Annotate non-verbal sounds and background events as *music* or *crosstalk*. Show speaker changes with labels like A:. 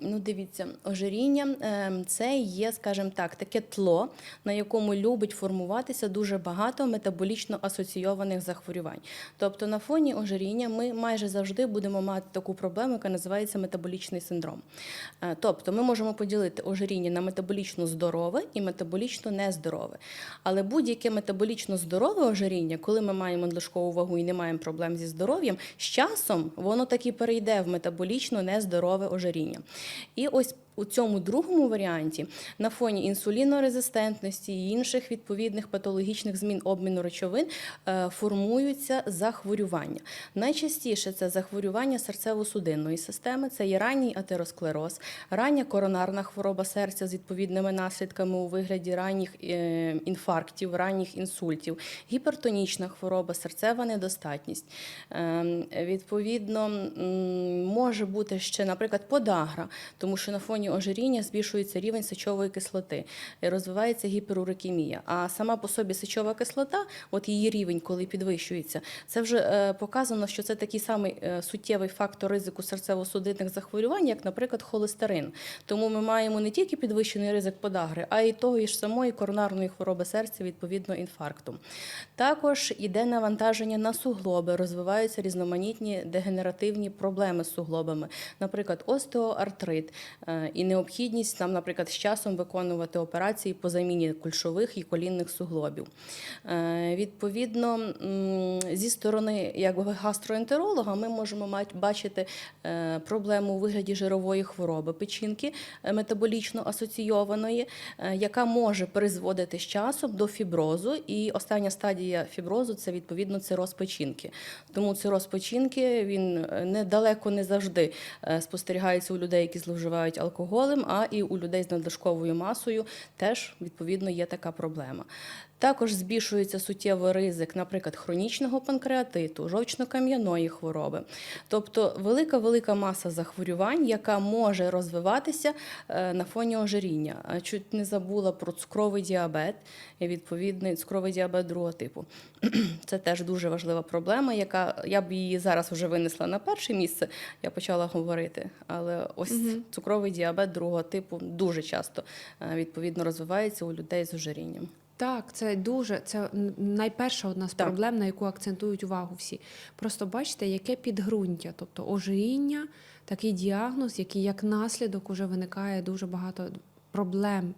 A: Ну, дивіться, ожиріння ем, це є, скажімо так, таке тло, на якому любить формуватися дуже багато метаболічно асоційованих захворювань. Тобто на фоні ожиріння ми майже завжди будемо мати таку проблему, яка називається метаболічний синдром. Е, Тобто ми можемо поділити ожиріння на метаболічно здорове і метаболічно нездорове. Але будь-яке метаболічно здорове ожиріння, коли ми маємо надлишкову вагу і не маємо проблем зі здоров'ям, з часом воно таки перейде в метаболічно нездорове ожиріння. І ось у цьому другому варіанті на фоні інсулінорезистентності і інших відповідних патологічних змін обміну речовин е, формуються захворювання. Найчастіше це захворювання серцево-судинної системи, це є ранній атеросклероз, рання коронарна хвороба серця з відповідними наслідками у вигляді ранніх е, інфарктів, ранніх інсультів, гіпертонічна хвороба, серцева недостатність. Ем, Відповідно, може бути ще, наприклад, подагра, тому що на фоні ожиріння збільшується рівень сечової кислоти, розвивається гіперурикемія. А сама по собі сечова кислота, от її рівень, коли підвищується, це вже е, показано, що це такий самий е, суттєвий фактор ризику серцево-судинних захворювань, як, наприклад, холестерин. Тому ми маємо не тільки підвищений ризик подагри, а й того ж самої коронарної хвороби серця, відповідно інфаркту. Також іде навантаження на суглоби, розвиваються різноманітні дегенеративні проблеми з суглобами, наприклад, остеоартрит е, і необхідність нам, наприклад, з часом виконувати операції по заміні кульшових і колінних суглобів. Е, Відповідно, зі сторони якби гастроентеролога ми можемо бачити е, проблему у вигляді жирової хвороби печінки е, метаболічно асоційованої, яка може призводити з часом до фіброзу. І остання стадія фіброзу це відповідно цироз печінки. Тому цироз печінки він недалеко не завжди спостерігається у людей, які зловживають алкоголем, а і у людей з надлишковою масою теж відповідно є така проблема. Також збільшується суттєвий ризик, наприклад, хронічного панкреатиту, жовчно-кам'яної хвороби. Тобто велика велика маса захворювань, яка може розвиватися е, на фоні ожиріння. Чуть не забула про цукровий діабет і відповідний цукровий діабет другого типу. *clears throat* Це теж дуже важлива проблема, яка я б її зараз вже винесла на перше місце. Я почала говорити. Але ось цукровий діабет другого типу дуже часто е, відповідно розвивається у людей з ожирінням.
B: Так, це дуже це найперша одна з
A: Так.
B: проблем, на яку акцентують увагу всі. Просто бачите, яке підґрунтя, тобто ожиріння, такий діагноз, який як наслідок уже виникає дуже багато проблем